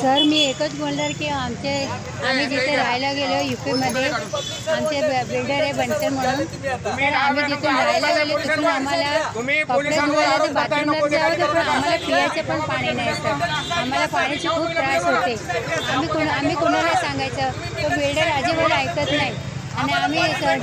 Sir मी एकच बोलणार की आमचे आम्ही जिथे राहायला गेलो युपीमध्ये आमचे बिल्डर आहे बनते म्हणून. तर आम्ही जिथून राहायला गेलो तिथून आम्हाला कपडे धुवायला ते बाथरूमला जावं तर पण आम्हाला पियाचे पण पाणी नाही सर. आम्हाला पाण्याची खूप त्रास होते. आम्ही कोण आम्ही कोणाला सांगायचं? तो बिल्डर अजिबात ऐकत नाही. आणि आम्ही सर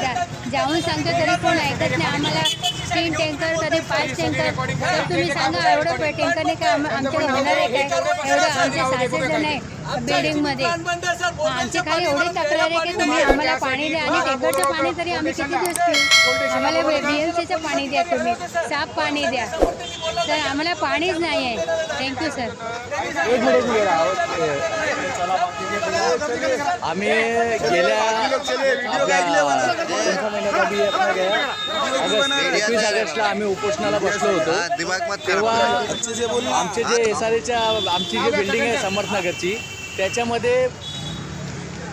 जाऊन सांगतो तरी कोण ऐकत नाही. आम्हाला तीन टँकर कधी पाच टँकर? तर तुम्ही सांगा एवढं पे- टँकरने काय आम- आमच्याकडे होणार आहे काय? एवढं आमचे सहाशे जण आहे बिल्डिंगमध्ये आमची खाली एवढी तक्रार आहे की तुम्ही आम्हाला पाणी द्या. आणि टँकरचं पाणी तरी आम्ही किती दिवस पिऊ. आम्हाला बी एम सीचं पाणी द्या तुम्ही. साफ पाणी द्या. सर आम्हाला पाणीच नाही आहे. थँक्यू सर आम्ही गेल्या एकवीस ऑगस्टला आम्ही उपोषणाला बसलो होतो. तेव्हा आमचे जे एस आर एच्या आमची जी बिल्डिंग आहे समर्थनगरची त्याच्यामध्ये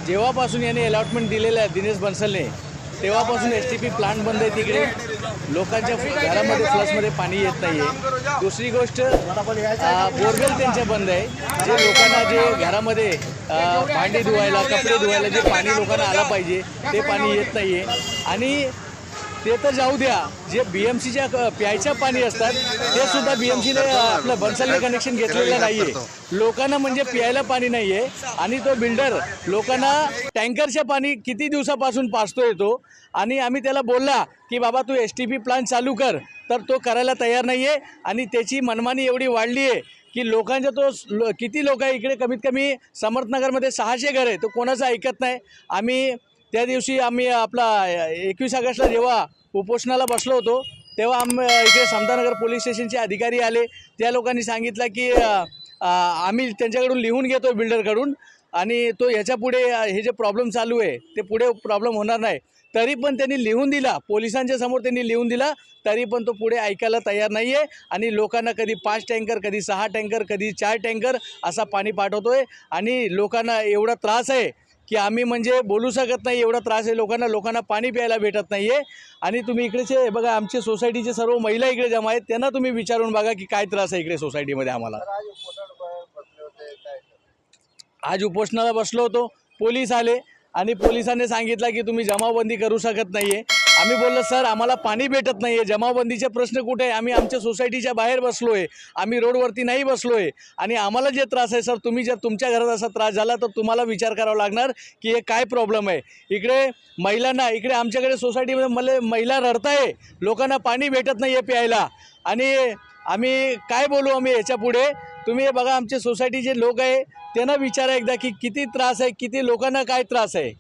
जेव्हापासून याने अलॉटमेंट दिलेलं आहे दिनेश बन्सलने तेव्हापासून एस टी पी प्लांट बंद आहे तिकडे. लोकांच्या घरामध्ये फ्लसमध्ये पाणी येत नाही आहे दुसरी गोष्ट बोरवेल त्यांच्या बंद आहे. जे लोकांना जे घरामध्ये भांडी धुवायला कपडे धुवायला जे पाणी लोकांना आलं पाहिजे ते पाणी येत नाही आहे आणि ते तर जाऊ द्या. जे बी एम सीच्या प्यायच्या पाणी असतात ते सुद्धा बी एम सीने आपलं बन्सलने कनेक्शन घेतलेलं नाही आहे लोकांना म्हणजे प्यायला पाणी नाही आहे आणि तो बिल्डर लोकांना टँकरच्या पाणी किती दिवसापासून पाचतो येतो आणि आम्ही त्याला बोलला की बाबा तू एस टी पी प्लांट चालू कर. तर तो करायला तयार नाही आहे आणि त्याची मनमानी एवढी वाढली आहे की लोकांच्या तो लो किती लोक आहे? इकडे कमीत कमी समर्थनगरमध्ये सहाशे घर आहे. तो कोणाचं ऐकत नाही. आम्ही त्या दिवशी आम्ही आपला एकवीस ऑगस्टला जेव्हा उपोषणाला बसलो होतो तेव्हा आम इकडे समतानगर पोलीस स्टेशनचे अधिकारी आले. त्या लोकांनी सांगितलं की आम्ही त्यांच्याकडून लिहून घेतो बिल्डरकडून आणि तो ह्याच्या पुढे हे जे प्रॉब्लेम चालू आहे ते पुढे प्रॉब्लेम होणार नाही. तरी पण त्यांनी लिहून दिला पोलिसांच्या समोर त्यांनी लिहून दिला तरी पण तो पुढे ऐकायला तयार नाही आहे आणि लोकांना कधी पाच टँकर कधी सहा टँकर कधी चार टँकर असा पाणी पाठवतो आहे आणि लोकांना एवढा त्रास आहे की आम्ही म्हणजे बोलू शकत नाही एवढा त्रास आहे लोकांना लोकांना पाणी प्यायला भेटत नाही आहे आणि तुम्ही इकडेचे बघा आमचे सोसायटीचे सर्व महिला इकडे जमा आहेत त्यांना तुम्ही विचारून बघा की काय त्रास आहे इकडे सोसायटीमध्ये आम्हाला. आज उपोषणाला बसलो होतो पोलीस आले आणि पोलिसांनी सांगितलं की तुम्ही जमावबंदी करू शकत नाही आहे आम्ही बोललो सर आम्हाला पाणी भेटत नाही आहे जमावबंदीचे प्रश्न कुठे आहे? आम्ही आमच्या सोसायटीच्या बाहेर बसलो आहे आम्ही रोडवरती नाही बसलो आहे आणि आम्हाला जे त्रास आहे सर तुम्ही जर तुमच्या घरात असा त्रास झाला तर तुम्हाला विचार करावा लागणार की हे काय प्रॉब्लेम आहे? इकडे महिलांना इकडे आमच्याकडे सोसायटीमध्ये मला महिला रडताय. लोकांना पाणी भेटत नाही आहे प्यायला. आणि आम्ही काय बोलू आम्ही याच्यापुढे? तुम्ही हे बघा आमचे सोसायटीचे लोक आहे त्यांना विचारा एकदा की किती त्रास आहे किती लोकांना काय त्रास आहे?